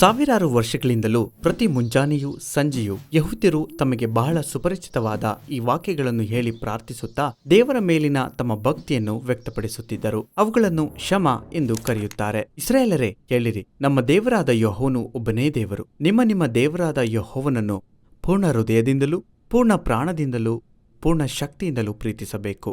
ಸಾವಿರಾರು ವರ್ಷಗಳಿಂದಲೂ ಪ್ರತಿ ಮುಂಜಾನೆಯೂ ಸಂಜೆಯೂ ಯಹೂದ್ಯರು ತಮಗೆ ಬಹಳ ಸುಪರಿಚಿತವಾದ ಈ ವಾಕ್ಯಗಳನ್ನು ಹೇಳಿ ಪ್ರಾರ್ಥಿಸುತ್ತಾ ದೇವರ ಮೇಲಿನ ತಮ್ಮ ಭಕ್ತಿಯನ್ನು ವ್ಯಕ್ತಪಡಿಸುತ್ತಿದ್ದರು. ಅವುಗಳನ್ನು ಶಮ ಎಂದು ಕರೆಯುತ್ತಾರೆ. ಇಸ್ರೇಲರೇ ಕೇಳಿರಿ, ನಮ್ಮ ದೇವರಾದ ಯಹೋನು ಒಬ್ಬನೇ ದೇವರು. ನಿಮ್ಮ ನಿಮ್ಮ ದೇವರಾದ ಯಹೋವನನ್ನು ಪೂರ್ಣ ಹೃದಯದಿಂದಲೂ, ಪೂರ್ಣ ಪ್ರಾಣದಿಂದಲೂ, ಪೂರ್ಣ ಶಕ್ತಿಯಿಂದಲೂ ಪ್ರೀತಿಸಬೇಕು.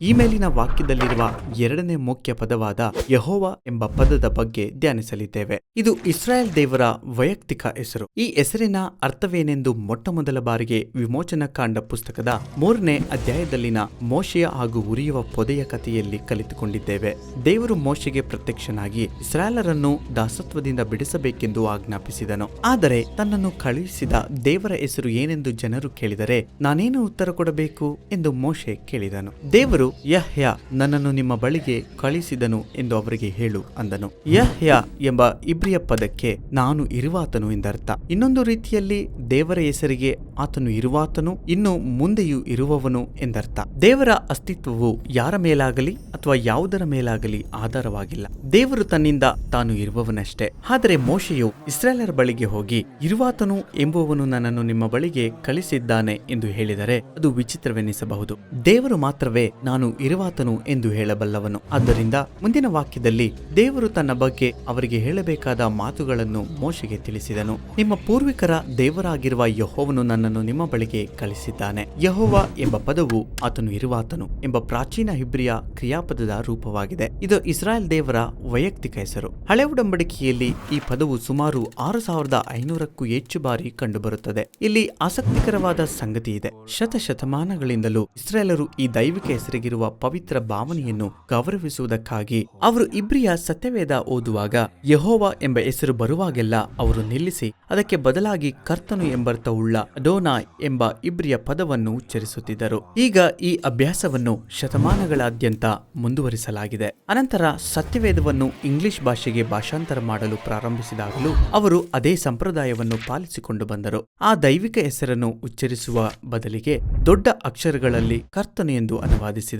ಈ ಮೇಲಿನ ವಾಕ್ಯದಲ್ಲಿರುವ ಎರಡನೇ ಮುಖ್ಯ ಪದವಾದ ಯಹೋವ ಎಂಬ ಪದದ ಬಗ್ಗೆ ಧ್ಯಾನಿಸಲಿದ್ದೇವೆ. ಇದು ಇಸ್ರಾಯೇಲ್ ದೇವರ ವೈಯಕ್ತಿಕ ಹೆಸರು. ಈ ಹೆಸರಿನ ಅರ್ಥವೇನೆಂದು ಮೊಟ್ಟ ಮೊದಲ ಬಾರಿಗೆ ವಿಮೋಚನ ಕಾಂಡ ಪುಸ್ತಕದ ಮೂರನೇ ಅಧ್ಯಾಯದಲ್ಲಿನ ಮೋಶೆಯ ಹಾಗೂ ಉರಿಯುವ ಪೊದೆಯ ಕಥೆಯಲ್ಲಿ ಕಲಿತುಕೊಂಡಿದ್ದೇವೆ. ದೇವರು ಮೋಶೆಗೆ ಪ್ರತ್ಯಕ್ಷನಾಗಿ ಇಸ್ರಾಯೇಲರನ್ನು ದಾಸತ್ವದಿಂದ ಬಿಡಿಸಬೇಕೆಂದು ಆಜ್ಞಾಪಿಸಿದನು. ಆದರೆ ತನ್ನನ್ನು ಕಳುಹಿಸಿದ ದೇವರ ಹೆಸರು ಏನೆಂದು ಜನರು ಕೇಳಿದರೆ, ನಾನೇನು ಉತ್ತರ ಕೊಡಬೇಕು ಎಂದು ಮೋಶೆ ಕೇಳಿದನು. ದೇವರು ಯಹ್ಯ ನನ್ನನ್ನು ನಿಮ್ಮ ಬಳಿಗೆ ಕಳಿಸಿದನು ಎಂದು ಅವರಿಗೆ ಹೇಳು ಅಂದನು. ಯಹ್ಯ ಎಂಬ ಇಬ್ರಿಯ ಪದಕ್ಕೆ ನಾನು ಇರುವಾತನು ಎಂದರ್ಥ. ಇನ್ನೊಂದು ರೀತಿಯಲ್ಲಿ, ದೇವರ ಹೆಸರಿಗೆ ಆತನು ಇರುವಾತನು, ಇನ್ನು ಮುಂದೆಯೂ ಇರುವವನು ಎಂದರ್ಥ. ದೇವರ ಅಸ್ತಿತ್ವವು ಯಾರ ಮೇಲಾಗಲಿ ಅಥವಾ ಯಾವುದರ ಮೇಲಾಗಲಿ ಆಧಾರವಾಗಿಲ್ಲ. ದೇವರು ತನ್ನಿಂದ ತಾನು ಇರುವವನಷ್ಟೇ. ಆದರೆ ಮೋಶೆಯು ಇಸ್ರೇಲರ ಬಳಿಗೆ ಹೋಗಿ, ಇರುವಾತನು ಎಂಬುವವನು ನನ್ನನ್ನು ನಿಮ್ಮ ಬಳಿಗೆ ಕಳಿಸಿದ್ದಾನೆ ಎಂದು ಹೇಳಿದರೆ ಅದು ವಿಚಿತ್ರವೆನಿಸಬಹುದು. ದೇವರು ಮಾತ್ರವೇ, ನಾನು ಇರುವಾತನು ಎಂದು ಹೇಳಬಲ್ಲವನು. ಆದ್ದರಿಂದ ಮುಂದಿನ ವಾಕ್ಯದಲ್ಲಿ ದೇವರು ತನ್ನ ಬಗ್ಗೆ ಅವರಿಗೆ ಹೇಳಬೇಕಾದ ಮಾತುಗಳನ್ನು ಮೋಶೆಗೆ ತಿಳಿಸಿದನು. ನಿಮ್ಮ ಪೂರ್ವಿಕರ ದೇವರಾಗಿರುವ ಯಹೋವನು ನನ್ನನ್ನು ನಿಮ್ಮ ಬಳಿಗೆ ಕಳಿಸಿದ್ದಾನೆ ಯಹೋವ ಎಂಬ ಪದವು ಆತನು ಇರುವಾತನು ಎಂಬ ಪ್ರಾಚೀನ ಹಿಬ್ರಿಯ ಕ್ರಿಯಾಪದದ ರೂಪವಾಗಿದೆ. ಇದು ಇಸ್ರಾಯೇಲ್ ದೇವರ ವೈಯಕ್ತಿಕ ಹೆಸರು. ಹಳೆ ಉಡಂಬಡಿಕೆಯಲ್ಲಿ ಈ ಪದವು ಸುಮಾರು ಆರು ಸಾವಿರದ ಐನೂರಕ್ಕೂ ಹೆಚ್ಚು ಬಾರಿ ಕಂಡುಬರುತ್ತದೆ. ಇಲ್ಲಿ ಆಸಕ್ತಿಕರವಾದ ಸಂಗತಿ ಇದೆ ಶತಶತಮಾನಗಳಿಂದಲೂ ಇಸ್ರಾಯೇಲರು ಈ ದೈವಿಕ ಹೆಸರಿಗಿರುವ ಪವಿತ್ರ ಭಾವನೆಯನ್ನು ಗೌರವಿಸುವುದಕ್ಕಾಗಿ ಅವರು ಇಬ್ರಿಯ ಸತ್ಯವೇದ ಓದುವಾಗ ಯಹೋವ ಎಂಬ ಹೆಸರು ಬರುವಾಗೆಲ್ಲ ಅವರು ನಿಲ್ಲಿಸಿ ಅದಕ್ಕೆ ಬದಲಾಗಿ ಕರ್ತನು ಎಂಬರ್ಥವುಳ್ಳ ಡೋನಾ ಎಂಬ ಇಬ್ರಿಯ ಪದವನ್ನು ಉಚ್ಚರಿಸುತ್ತಿದ್ದರು. ಈಗ ಈ ಅಭ್ಯಾಸವನ್ನು ಶತಮಾನಗಳಾದ್ಯಂತ ಮುಂದುವರಿಸಲಾಗಿದೆ. ಅನಂತರ ಸತ್ಯವೇದವನ್ನು ಇಂಗ್ಲಿಷ್ ಭಾಷೆಗೆ ಭಾಷಾಂತರ ಮಾಡಲು ಪ್ರಾರಂಭಿಸಿದಾಗಲೂ ಅವರು ಅದೇ ಸಂಪ್ರದಾಯವನ್ನು ಪಾಲಿಸಿಕೊಂಡು ಬಂದರು. ಆ ದೈವಿಕ ಹೆಸರನ್ನು ಉಚ್ಚರಿಸುವ ಬದಲಿಗೆ ದೊಡ್ಡ ಅಕ್ಷರಗಳಲ್ಲಿ ಕರ್ತನು ಎಂದು ಅನುವಾದಿಸಿದರು.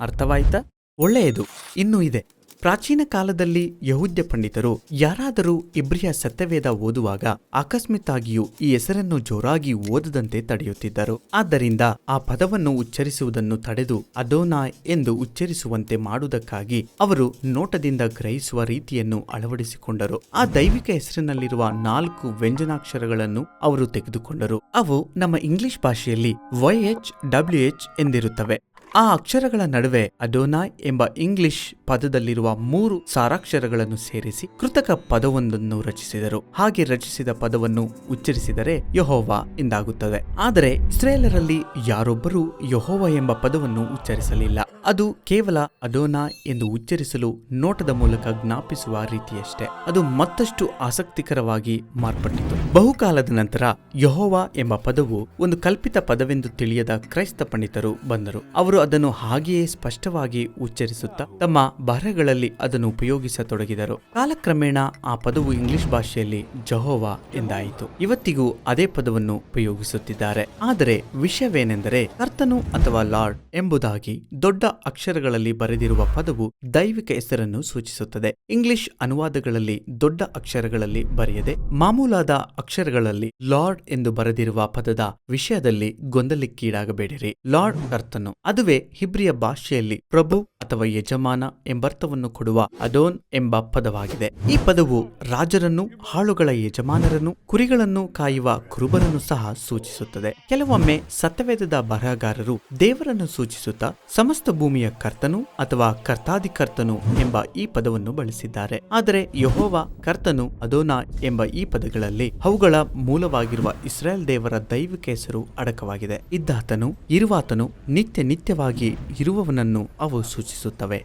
ಅರ್ಥವಾಯ್ತಾ? ಒಳ್ಳೆಯದು. ಇನ್ನೂ ಇದೆ. ಪ್ರಾಚೀನ ಕಾಲದಲ್ಲಿ ಯಹೂದ್ಯ ಪಂಡಿತರು ಯಾರಾದರೂ ಇಬ್ರಿಯ ಸತ್ಯವೇದ ಓದುವಾಗ ಅಕಸ್ಮಿತ್ತಾಗಿಯೂ ಈ ಹೆಸರನ್ನು ಜೋರಾಗಿ ಓದದಂತೆ ತಡೆಯುತ್ತಿದ್ದರು. ಆದ್ದರಿಂದ ಆ ಪದವನ್ನು ಉಚ್ಚರಿಸುವುದನ್ನು ತಡೆದು ಅದೋನಾ ಎಂದು ಉಚ್ಚರಿಸುವಂತೆ ಮಾಡುವುದಕ್ಕಾಗಿ ಅವರು ನೋಟದಿಂದ ಗ್ರಹಿಸುವ ರೀತಿಯನ್ನು ಅಳವಡಿಸಿಕೊಂಡರು. ಆ ದೈವಿಕ ಹೆಸರಿನಲ್ಲಿರುವ ನಾಲ್ಕು ವ್ಯಂಜನಾಕ್ಷರಗಳನ್ನು ಅವರು ತೆಗೆದುಕೊಂಡರು. ಅವು ನಮ್ಮ ಇಂಗ್ಲಿಷ್ ಭಾಷೆಯಲ್ಲಿ ವೈ ಎಚ್ ಡಬ್ಲ್ಯೂ ಎಚ್ ಎಂದಿರುತ್ತವೆ. ಆ ಅಕ್ಷರಗಳ ನಡುವೆ ಅಡೋನಾಯ್ ಎಂಬ ಇಂಗ್ಲಿಷ್ ಪದದಲ್ಲಿರುವ ಮೂರು ಸಾರಾಕ್ಷರಗಳನ್ನು ಸೇರಿಸಿ ಕೃತಕ ಪದವೊಂದನ್ನು ರಚಿಸಿದರು. ಹಾಗೆ ರಚಿಸಿದ ಪದವನ್ನು ಉಚ್ಚರಿಸಿದರೆ ಯಹೋವ ಎಂದಾಗುತ್ತದೆ ಆದರೆ ಇಸ್ರೇಲರಲ್ಲಿ ಯಾರೊಬ್ಬರೂ ಯಹೋವ ಎಂಬ ಪದವನ್ನು ಉಚ್ಚರಿಸಲಿಲ್ಲ. ಅದು ಕೇವಲ ಅಡೋನಾ ಎಂದು ಉಚ್ಚರಿಸಲು ನೋಟದ ಮೂಲಕ ಜ್ಞಾಪಿಸುವ ರೀತಿಯಷ್ಟೇ. ಅದು ಮತ್ತಷ್ಟು ಆಸಕ್ತಿಕರವಾಗಿ ಮಾರ್ಪಟ್ಟಿತು. ಬಹುಕಾಲದ ನಂತರ ಯಹೋವಾ ಎಂಬ ಪದವು ಒಂದು ಕಲ್ಪಿತ ಪದವೆಂದು ತಿಳಿಯದ ಕ್ರೈಸ್ತ ಪಂಡಿತರು ಬಂದರು. ಅವರು ಅದನ್ನು ಹಾಗೆಯೇ ಸ್ಪಷ್ಟವಾಗಿ ಉಚ್ಚರಿಸುತ್ತಾ ತಮ್ಮ ಬರಹಗಳಲ್ಲಿ ಅದನ್ನು ಉಪಯೋಗಿಸತೊಡಗಿದರು. ಕಾಲಕ್ರಮೇಣ ಆ ಪದವು ಇಂಗ್ಲಿಷ್ ಭಾಷೆಯಲ್ಲಿ ಜಹೋವಾ ಎಂದಾಯಿತು. ಇವತ್ತಿಗೂ ಅದೇ ಪದವನ್ನು ಉಪಯೋಗಿಸುತ್ತಿದ್ದಾರೆ. ಆದರೆ ವಿಷಯವೇನೆಂದರೆ ಕರ್ತನು ಅಥವಾ ಲಾರ್ಡ್ ಎಂಬುದಾಗಿ ದೊಡ್ಡ ಅಕ್ಷರಗಳಲ್ಲಿ ಬರೆದಿರುವ ಪದವು ದೈವಿಕ ಹೆಸರನ್ನು ಸೂಚಿಸುತ್ತದೆ. ಇಂಗ್ಲಿಷ್ ಅನುವಾದಗಳಲ್ಲಿ ದೊಡ್ಡ ಅಕ್ಷರಗಳಲ್ಲಿ ಬರೆಯದೆ ಮಾಮೂಲಾದ ಅಕ್ಷರಗಳಲ್ಲಿ ಲಾರ್ಡ್ ಎಂದು ಬರೆದಿರುವ ಪದದ ವಿಷಯದಲ್ಲಿ ಗೊಂದಲಕ್ಕೀಡಾಗಬೇಡಿರಿ. ಲಾರ್ಡ್ ಕರ್ತನು, ಅದುವೇ ಹಿಬ್ರಿಯ ಭಾಷೆಯಲ್ಲಿ ಪ್ರಭು ಅಥವಾ ಯಜಮಾನ ಎಂಬರ್ಥವನ್ನು ಕೊಡುವ ಅದೋನ್ ಎಂಬ ಪದವಾಗಿದೆ. ಈ ಪದವು ರಾಜರನ್ನು, ಹಾಳುಗಳ ಯಜಮಾನರನ್ನು, ಕುರಿಗಳನ್ನು ಕಾಯುವ ಕುರುಬರನ್ನು ಸಹ ಸೂಚಿಸುತ್ತದೆ. ಕೆಲವೊಮ್ಮೆ ಸತ್ಯವೇದದ ಬರಹಗಾರರು ದೇವರನ್ನು ಸೂಚಿಸುತ್ತಾ ಸಮಸ್ತ ಭೂಮಿಯ ಕರ್ತನು ಅಥವಾ ಕರ್ತಾಧಿಕರ್ತನು ಎಂಬ ಈ ಪದವನ್ನು ಬಳಸಿದ್ದಾರೆ. ಆದರೆ ಯಹೋವ ಕರ್ತನು ಅದೋನಾ ಎಂಬ ಈ ಪದಗಳಲ್ಲಿ ಅವುಗಳ ಮೂಲವಾಗಿರುವ ಇಸ್ರಾಯೇಲ್ ದೇವರ ದೈವಿಕ ಹೆಸರು ಅಡಕವಾಗಿದೆ. ಇದ್ದಾತನು, ಇರುವಾತನು ನಿತ್ಯ ನಿತ್ಯವಾಗಿ ಇರುವವನನ್ನು ಅವು ಸೂಚಿಸುತ್ತವೆ.